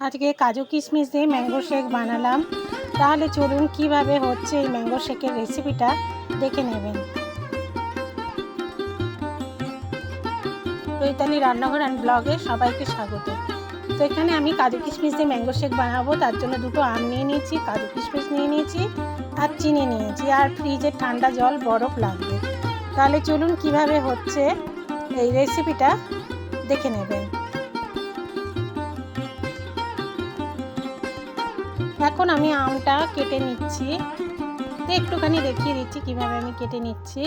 আজকে কাজু কিশমিশ দিয়ে ম্যাঙ্গো শেক বানালাম। তাহলে চলুন কীভাবে হচ্ছে এই ম্যাঙ্গো শেকের রেসিপিটা দেখে নেবেন। চৈতালি রান্নাঘর অ্যান্ড ব্লগে সবাইকে স্বাগত। তো এখানে আমি কাজু কিশমিশ দিয়ে ম্যাঙ্গো শেক বানাবো, তার জন্য দুটো আম নিয়ে নিয়েছি, কাজু কিশমিশ নিয়ে নিয়েছি আর চিনি নিয়েছি। আর ফ্রিজের ঠান্ডা জল, বরফ লাগবে। তাহলে চলুন কীভাবে হচ্ছে এই রেসিপিটা দেখে নেবেন। এখন আমি আমটা কেটে নিচ্ছি। তো একটুখানি দেখিয়ে দিচ্ছি কীভাবে আমি কেটে নিচ্ছি।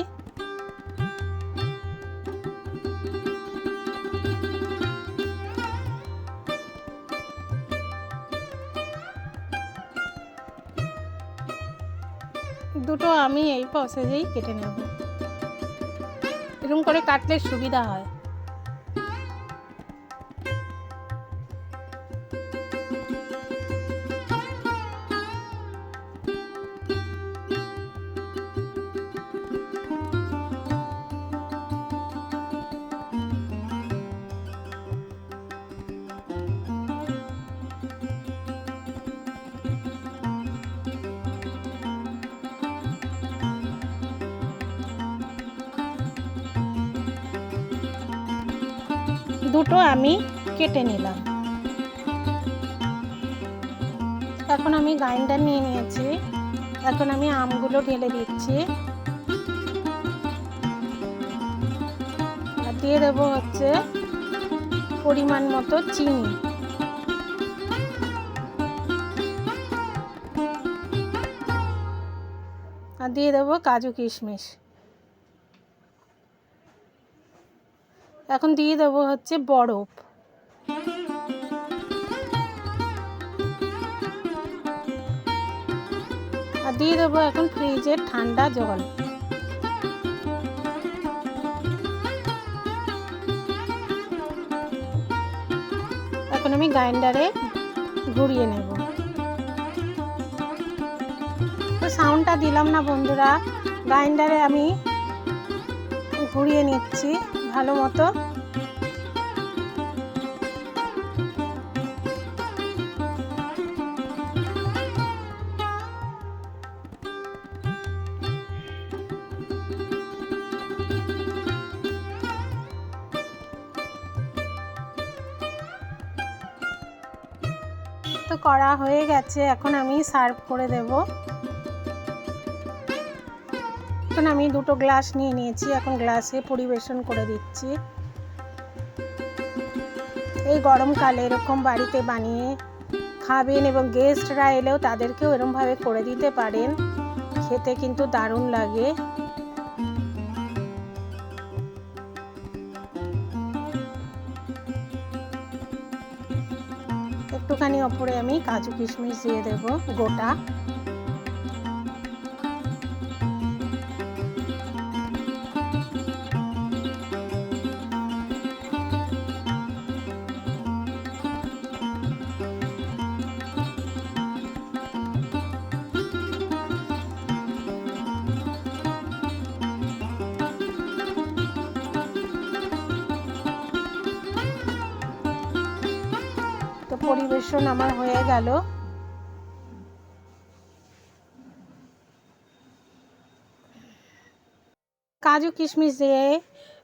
দুটো আমি এই প্রসেসেই কেটে নেব। এরকম করে কাটলে সুবিধা হয়। দুটো আমি কেটে নিলাম। এখন আমি গ্রাইন্ডার নিয়ে নিয়েছি। এখন আমি আমগুলো ঢেলে দিচ্ছি। দিয়ে দেবো হচ্ছে পরিমাণ মতো চিনি। আর দিয়ে দেবো কাজু কিশমিশ। এখন দিয়ে দেবো হচ্ছে বরফ। আর দিয়ে দেবো এখন ফ্রিজের ঠান্ডা জল। এখন আমি গ্রাইন্ডারে ঘুরিয়ে নেব। তো সাউন্ডটা দিলাম না বন্ধুরা। গ্রাইন্ডারে আমি ঘুরিয়ে নিচ্ছি ভালো মতো। তো করা হয়ে গেছে, এখন আমি সার্ভ করে দেব। এখন আমি দুটো গ্লাস নিয়ে নিয়েছি, এখন গ্লাসে পরিবেশন করে দিচ্ছি। এই গরমকালে এরকম বাড়িতে বানিয়ে খাবেন এবং গেস্টরা এলেও তাদেরকেও এরমভাবে করে দিতে পারেন। খেতে কিন্তু দারুণ লাগে। একটুখানি ওপরে আমি কাজু কিশমিশ দিয়ে দেব গোটা। পরিবেশন আমার হয়ে গেল। কাজু কিশমিশ দিয়ে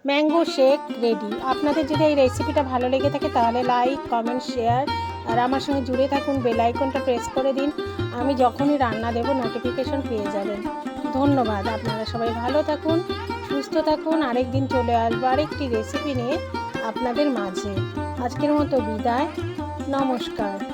ম্যাঙ্গো শেক রেডি। আপনাদের যদি এই রেসিপিটা ভালো লেগে থাকে, তাহলে লাইক কমেন্ট শেয়ার আর আমার সঙ্গে জুড়ে থাকুন বেল আইকনটা প্রেস করে দিন। আমি যখনই রান্না দেব নোটিফিকেশন পেয়ে যাবেন। ধন্যবাদ আপনারা সবাই। ভালো থাকুন, সুস্থ থাকুন। আরেকদিন চলে আসব আরেকটি রেসিপি নিয়ে আপনাদের মাঝে। আজকের মতো বিদায়। নমস্কার।